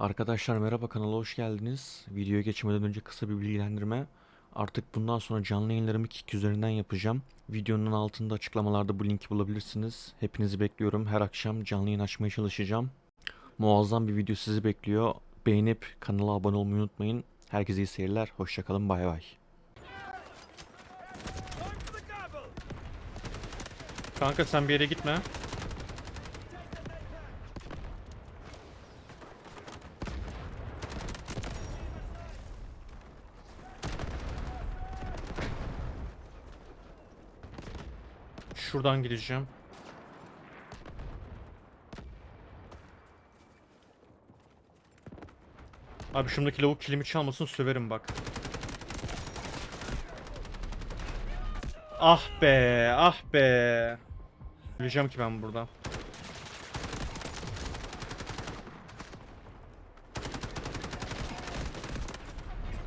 Arkadaşlar merhaba kanala hoş geldiniz. Videoya geçmeden önce kısa bir bilgilendirme. Artık bundan sonra canlı yayınlarımı Kick üzerinden yapacağım. Videonun altında açıklamalarda bu linki bulabilirsiniz. Hepinizi bekliyorum. Her akşam canlı yayın açmaya çalışacağım. Muazzam bir video sizi bekliyor. Beğenip kanala abone olmayı unutmayın. Herkese iyi seyirler. Hoşçakalın. Bay bay. Kanka sen bir yere gitme. Şuradan gideceğim. Abi şundaki lavuk kilimi çalmasın söverim bak. Ah be, ah be. Öleceğim ki ben burada.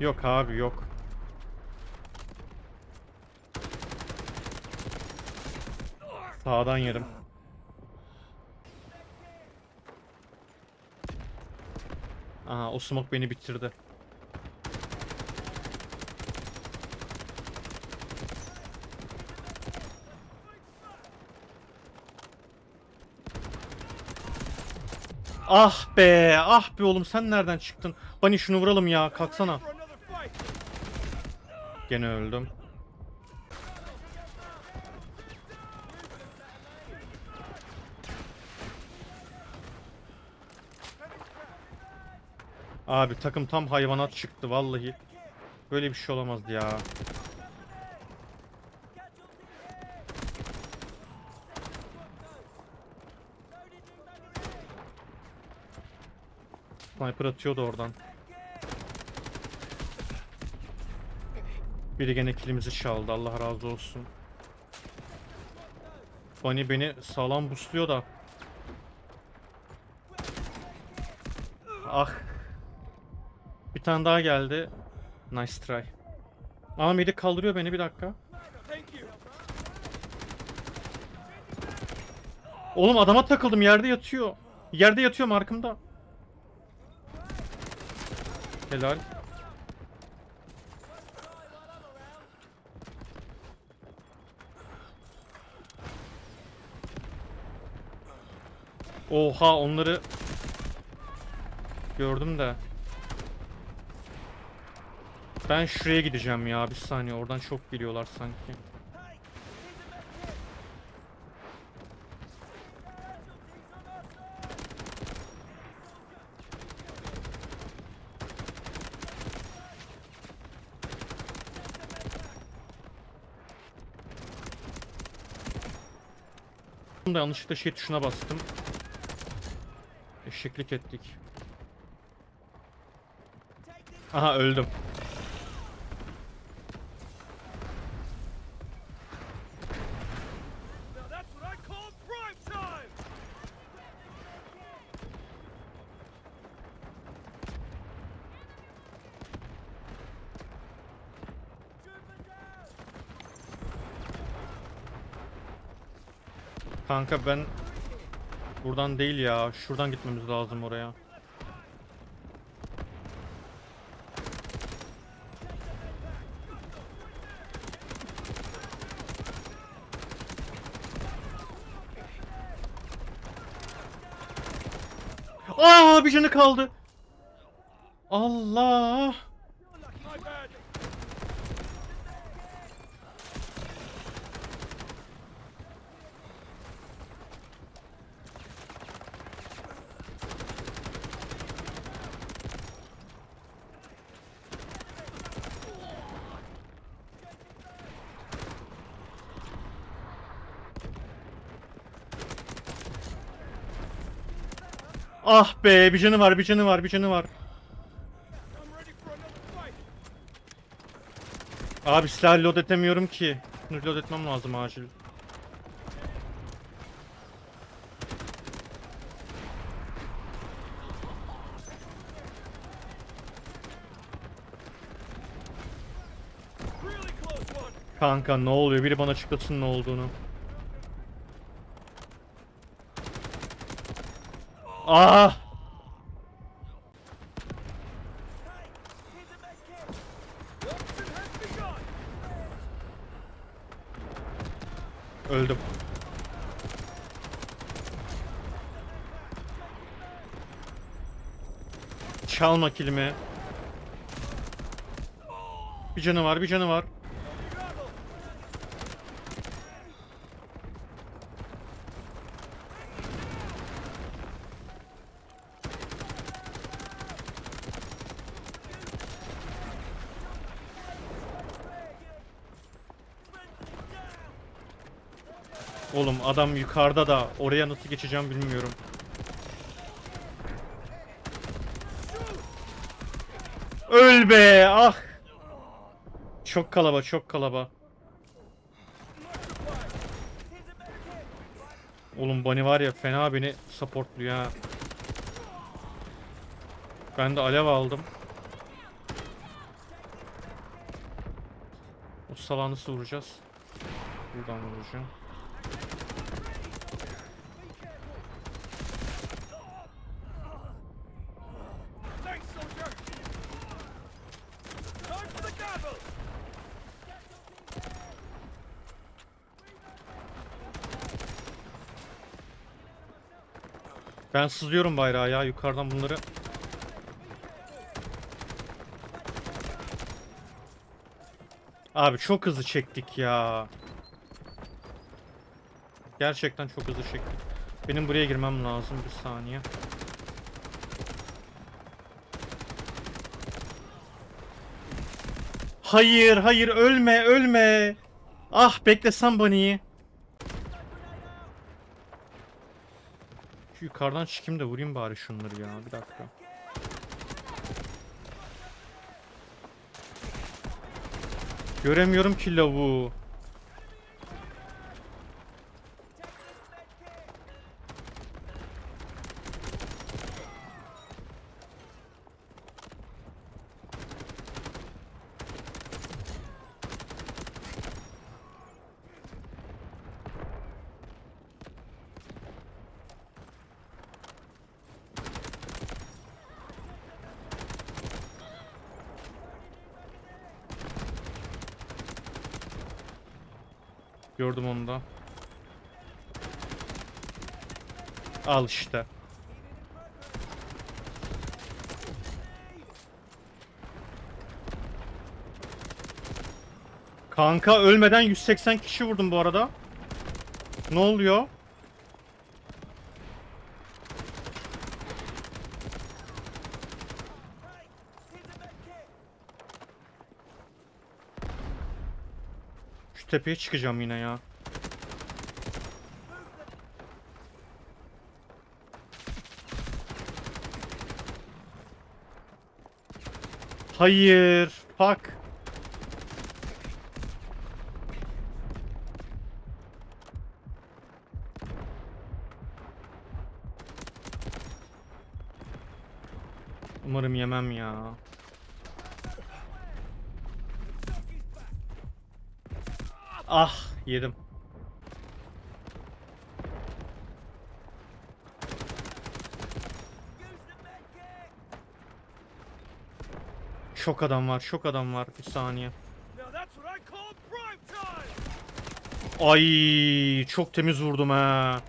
Yok abi yok. Sağdan yerim. Aha o smoke beni bitirdi. Ah be, ah be oğlum sen nereden çıktın? Bani şunu vuralım ya, kalksana. Gene öldüm. Abi takım tam hayvanat çıktı vallahi. Böyle bir şey olamazdı ya. Sniper atıyordu oradan. Biri gene kilimizi çaldı. Allah razı olsun. Bunny beni sağlam busluyor da. Ah. Bir tane daha geldi. Nice try. Ama Melih kaldırıyor beni bir dakika. Oğlum adama takıldım yerde yatıyor. Yerde yatıyor markımda. Helal. Oha onları gördüm de. Ben şuraya gideceğim ya bir saniye oradan çok geliyorlar sanki. da yanlışlıkla şey tuşuna bastım. Eşeklik ettik. Aha öldüm. Kanka ben buradan değil ya. Şuradan gitmemiz lazım oraya. Aa bir canı kaldı. Allah. Ah be bir canı var bir canı var bir canı var. Abi silah load edemiyorum ki. Şunu load etmem lazım acil. Kanka ne oluyor? Biri bana açıklasın ne olduğunu. Ah! Öldüm. Çalma kilimi. Bir canı var, bir canı var. Oğlum adam yukarıda da oraya nasıl geçeceğim bilmiyorum. Öl be ah. Çok kalaba çok kalaba. Oğlum Bunny var ya fena beni supportluyor ha. Ben de alev aldım. O salağı nasıl vuracağız? Buradan vuracağım. Ben sızıyorum bayrağı ya yukarıdan bunları. Abi çok hızlı çektik ya. Gerçekten çok hızlı çektik. Benim buraya girmem lazım bir saniye. Hayır, hayır ölme, ölme. Ah beklesem Bunny'i. Yukarıdan çıkayım da vurayım bari şunları ya. Bir dakika. Göremiyorum ki lavuğu. Gördüm onu da. Al işte. Kanka ölmeden 180 kişi vurdum bu arada. Ne oluyor? Tepeye çıkacağım yine ya. Hayır. Fuck. Umarım yemem ya. Ah yedim. Şok adam var, şok adam var. Bir saniye. Ay çok temiz vurdum ha.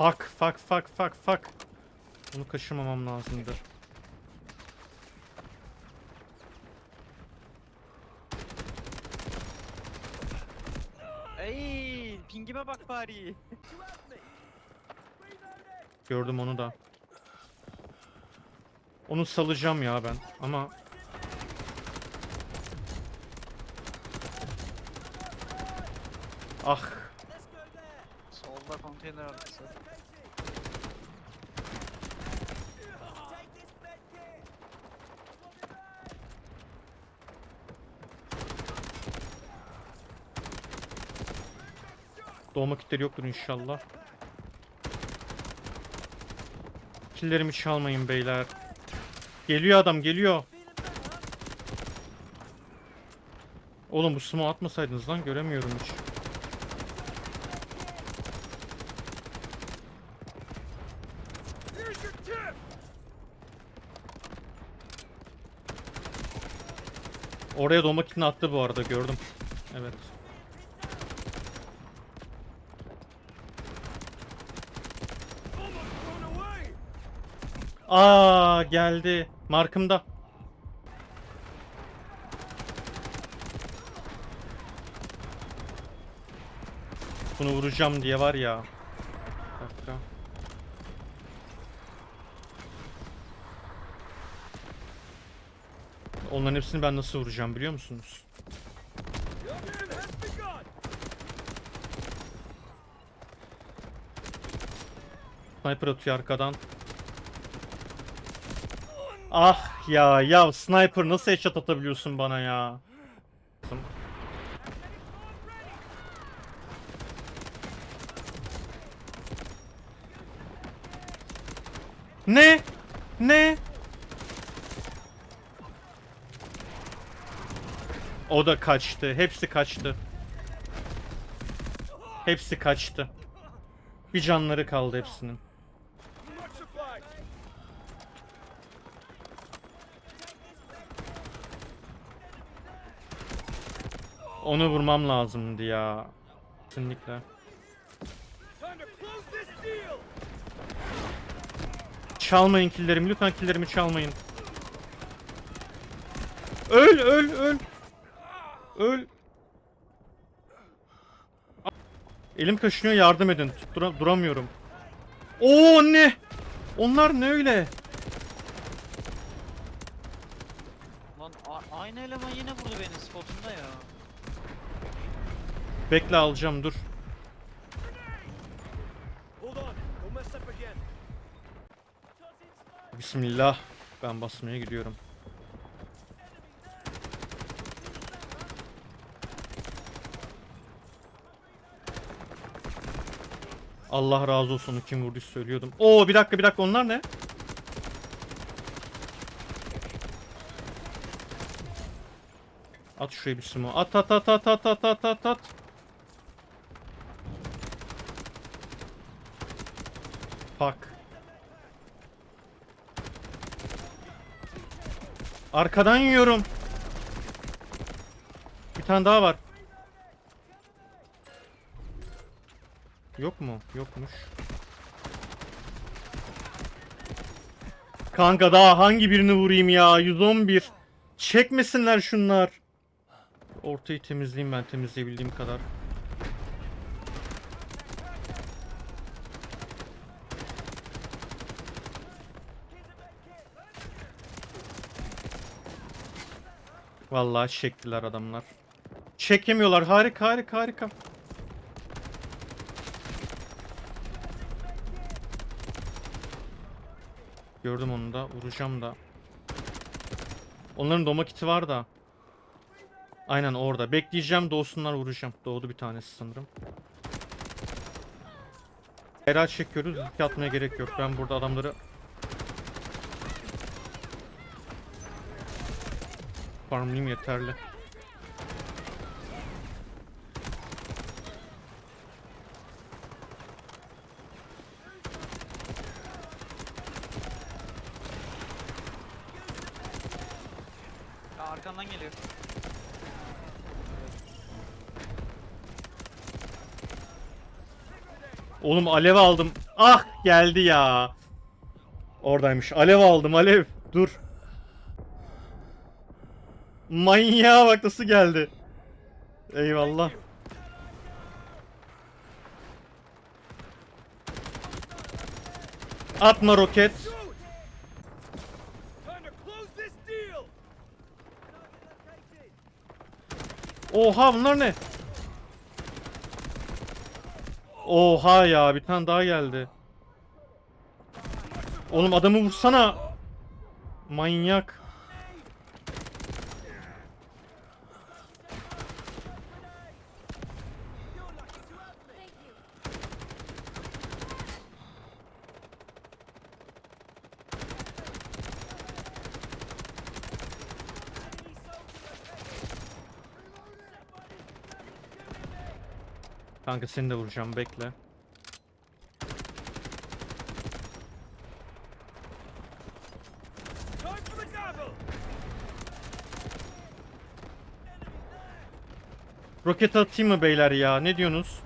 Fuck, fuck, fuck, fuck, fuck. Bunu kaçırmamam lazımdı. Ey, pingime bak bari. Gördüm onu da. Onu salacağım ya ben ama Ah konteyner arkası. kitleri yoktur inşallah. Killerimi çalmayın beyler. Geliyor adam geliyor. Oğlum bu smoke atmasaydınız lan göremiyorum hiç. Oraya dolma kitini attı bu arada gördüm. Evet. Aa geldi. Markımda. Bunu vuracağım diye var ya. Bir dakika. Onların hepsini ben nasıl vuracağım biliyor musunuz? Sniper atıyor arkadan. Ah ya ya sniper nasıl headshot atabiliyorsun bana ya? Ne? Ne? O da kaçtı. Hepsi kaçtı. Hepsi kaçtı. Bir canları kaldı hepsinin. Onu vurmam lazımdı ya. Kesinlikle. Çalmayın killerimi. Lütfen killerimi çalmayın. Öl öl öl. Öl. Elim kaşınıyor yardım edin. Tuttura- duramıyorum. Oo ne? Onlar ne öyle? Lan aynı eleman yine vurdu beni spotunda ya. Bekle alacağım dur. Bismillah. Ben basmaya gidiyorum. Allah razı olsun kim vurduysa söylüyordum. Oo bir dakika bir dakika onlar ne? At şuraya bir sumo. At at at at at at at at at. Fuck. Arkadan yiyorum. Bir tane daha var. Yok mu? Yokmuş. Kanka daha hangi birini vurayım ya? 111. Çekmesinler şunlar. Ortayı temizleyeyim ben temizleyebildiğim kadar. Vallahi çektiler adamlar. Çekemiyorlar. Harika harika harika. Gördüm onu da. Vuracağım da. Onların doma kiti var da. Aynen orada. Bekleyeceğim doğsunlar vuracağım. Doğdu bir tanesi sanırım. Herhal çekiyoruz. Riske atmaya gerek yok. Ben burada adamları... Farmlayayım yeterli. Arkandan geliyor. Oğlum alev aldım. Ah geldi ya. Oradaymış. Alev aldım alev. Dur. Manyağa bak nasıl geldi. Eyvallah. Atma roket. Oha bunlar ne? Oha ya bir tane daha geldi. Oğlum adamı vursana. Manyak. Kanka seni de vuracağım bekle. Roket atayım mı beyler ya? Ne diyorsunuz?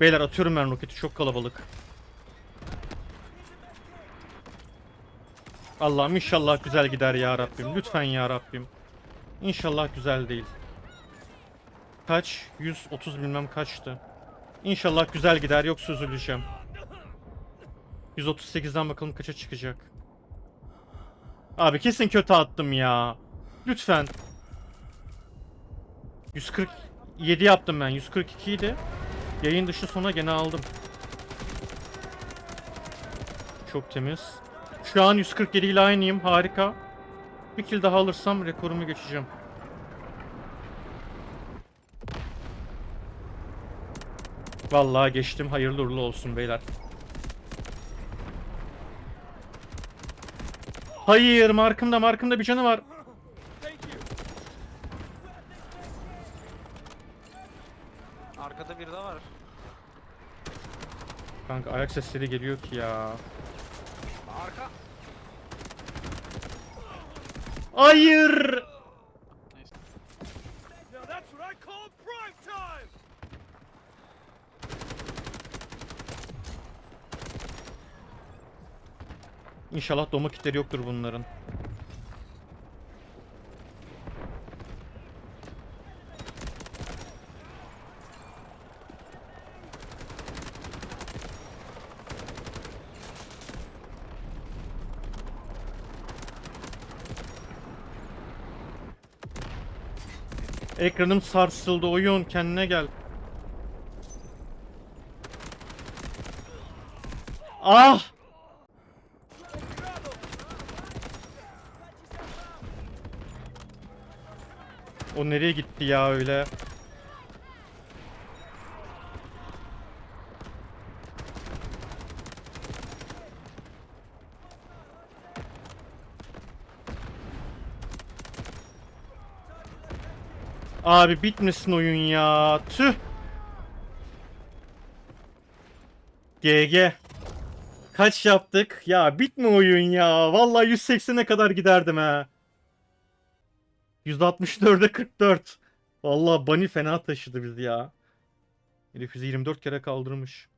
Beyler atıyorum ben roketi çok kalabalık. Allah'ım inşallah güzel gider ya Rabbim. Lütfen ya Rabbim. İnşallah güzel değil. Kaç? 130 bilmem kaçtı. İnşallah güzel gider yoksa üzüleceğim. 138'den bakalım kaça çıkacak. Abi kesin kötü attım ya. Lütfen. 147 yaptım ben. 142 idi. Yayın dışı sona gene aldım. Çok temiz. Şu an 147 ile aynıyım. Harika. Bir kill daha alırsam rekorumu geçeceğim. Vallahi geçtim. Hayırlı uğurlu olsun beyler. Hayır, markımda markımda bir canı var. Arkada biri daha var. Kanka ayak sesleri geliyor ki ya. Arka. Hayır. İnşallah doma kitleri yoktur bunların. Ekranım sarsıldı oyun kendine gel. Ah! O nereye gitti ya öyle? Abi bitmesin oyun ya. Tüh. GG. Kaç yaptık? Ya bitme oyun ya. Vallahi 180'e kadar giderdim ha. 164'e 44. Vallahi Bunny fena taşıdı bizi ya. Herif bizi 24 kere kaldırmış.